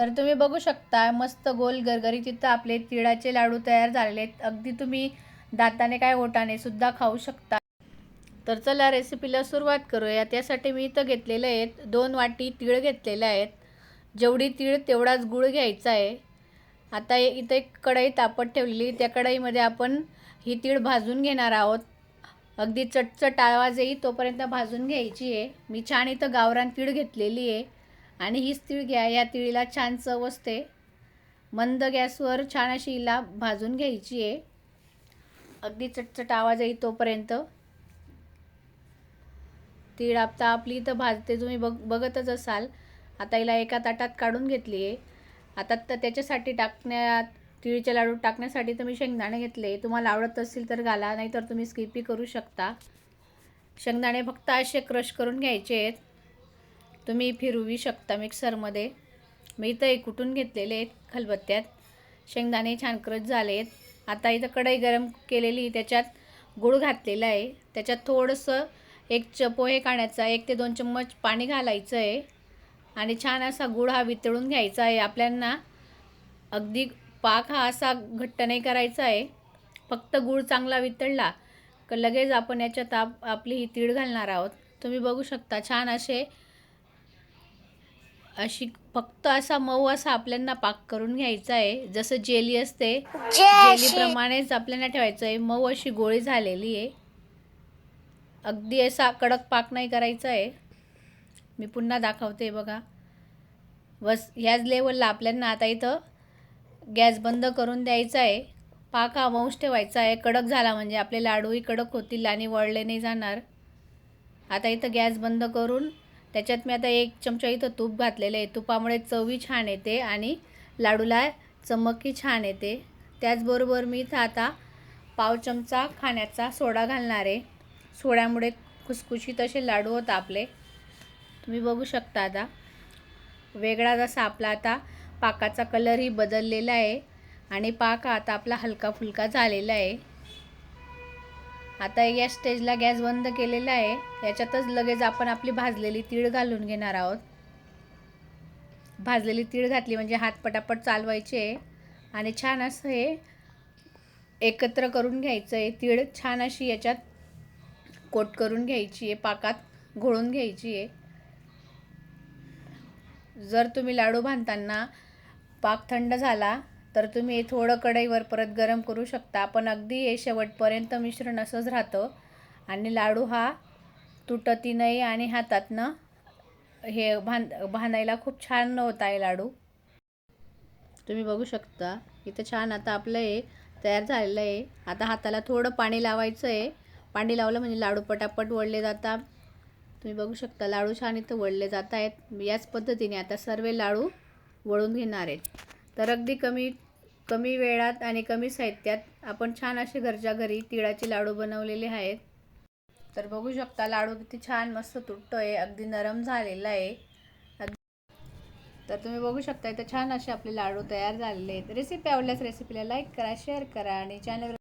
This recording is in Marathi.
तर तुम्ही बघू शकता मस्त गोल गरगरी तिथं आपले तिळाचे लाडू तयार झालेले आहेत. अगदी तुम्ही दाताने काय ओटाने सुद्धा खाऊ शकता. तर चला रेसिपीला सुरुवात करूया. त्यासाठी मी इथं घेतलेले आहेत दोन वाटी तीळ घेतलेले आहेत. जेवढी तीळ तेवढाच गुळ घ्यायचा आहे. आता ए- इथं एक कढई तापत ठेवलेली त्या कढईमध्ये आपण ही तीळ भाजून घेणार आहोत. अगदी चटचट आवाज येईल तोपर्यंत भाजून घ्यायची आहे. मी छान इथं गावरान तीळ घेतलेली आहे. आणि हीच तीळ घ्या. या तिळीला छान चव असते. मंद गॅसवर छान अशी हिला भाजून घ्यायची आहे. अगदी चटचट आवाज येईल तोपर्यंत. तीळ आता आपली इथं भाजते. तुम्ही बघ बघतच असाल. आता हिला एका ताटात काढून घेतली आहे. आता तर त्याच्यासाठी टाकण्यात तिळीचे लाडू टाकण्यासाठी तुम्ही शेंगदाणे घेतले. तुम्हाला आवडत असतील तर घाला नाहीतर तुम्ही स्किपही करू शकता. शेंगदाणे फक्त असे क्रश करून घ्यायचे आहेत. तुम्ही फिरवू शकता मिक्सरमध्ये. मी इथं एक कुटून घेतलेले आहेत खलबत्त्यात. शेंगदाणे छान क्रच झाले आहेत. आता इथं कढई गरम केलेली त्याच्यात गूळ घातलेला आहे. त्याच्यात थोडंसं एक च पोहे काढायचा एक ते दोन चम्मच पाणी घालायचं आहे. आणि छान असा गूळ हा वितळून घ्यायचा आहे. आपल्यांना अगदी पाक हा असा घट्ट नाही करायचा आहे. फक्त गूळ चांगला वितळला लगेच आपण याच्यात आप आपली ही तीळ घालणार आहोत. तुम्ही बघू शकता छान असे अशी फक्त असा मऊ असा आपल्यांना पाक करून घ्यायचा आहे जसं जेली असते जेलीप्रमाणेच आपल्याला ठेवायचं आहे मऊ अशी गोळी झालेली आहे अगदी असा कडक पाक नाही करायचा आहे मी पुन्हा दाखवते बघा. बस ह्याच लेवलला आपल्याला आता इथं गॅस बंद करून द्यायचा आहे पाक हा मऊच ठेवायचा आहे कडक झाला म्हणजे आपले लाडूही कडक होतील आणि वळले नाही जाणार. आता इथं गॅस बंद करून त्याच्यात मी आता एक चमचा इथं तूप घातलेलं आहे. तुपामुळे चवी छान येते आणि लाडूला चमकही छान येते. त्याचबरोबर मी इथं आता पाव चमचा खाण्याचा सोडा घालणार आहे. सोड्यामुळे खुसखुशीत असे लाडू होत आपले. तुम्ही बघू शकता आता. वेगळा जसा आपला आता पाकाचा कलरही बदललेला आहे. आणि पाक आता आपला हलका फुलका झालेला आहे. आता या स्टेजला गॅस बंद केलेला आहे. याच्यातच लगेच आपण आपली भाजलेली तीळ घालून घेणार आहोत. भाजलेली तीळ घातली म्हणजे हात पटापट चालवायचे. आणि छान असं हे एकत्र करून घ्यायचं आहे तीळ छान अशी याच्यात कोट करून घ्यायची आहे पाकात घोळून घ्यायची आहे जर तुम्ही लाडू बांधताना पाक थंड झाला तर तुम्ही थोडं कढईवर परत गरम करू शकता. पण अगदी हे शेवटपर्यंत मिश्रण असंच राहतं. आणि लाडू हा तुटती नाही आणि हातातनं हे भां भांधायला खूप छान होत आहे लाडू. तुम्ही बघू शकता इथं छान आता आपलं हे तयार झालेलं आहे. आता हाताला थोडं पाणी लावायचं आहे पाणी लावलं म्हणजे लाडू पटापट वळले जातात. तुम्ही बघू शकता लाडू छान इथं वळले जात आहेत. याच पद्धतीने आता सर्व लाडू वळून घेणार आहेत. तर अगदी कमी कमी वेळात आणि कमी साहित्यात आपण छान असे घरच्या घरी तिळाचे लाडू बनवलेले आहेत. तर बघू शकता लाडू किती छान मस्त तुटतो आहे अगदी नरम झालेला आहे. तर तुम्ही बघू शकता इथं छान असे आपले लाडू तयार झालेले आहेत. रेसिपी आवडल्यास रेसिपीला लाईक करा शेअर करा आणि चॅनल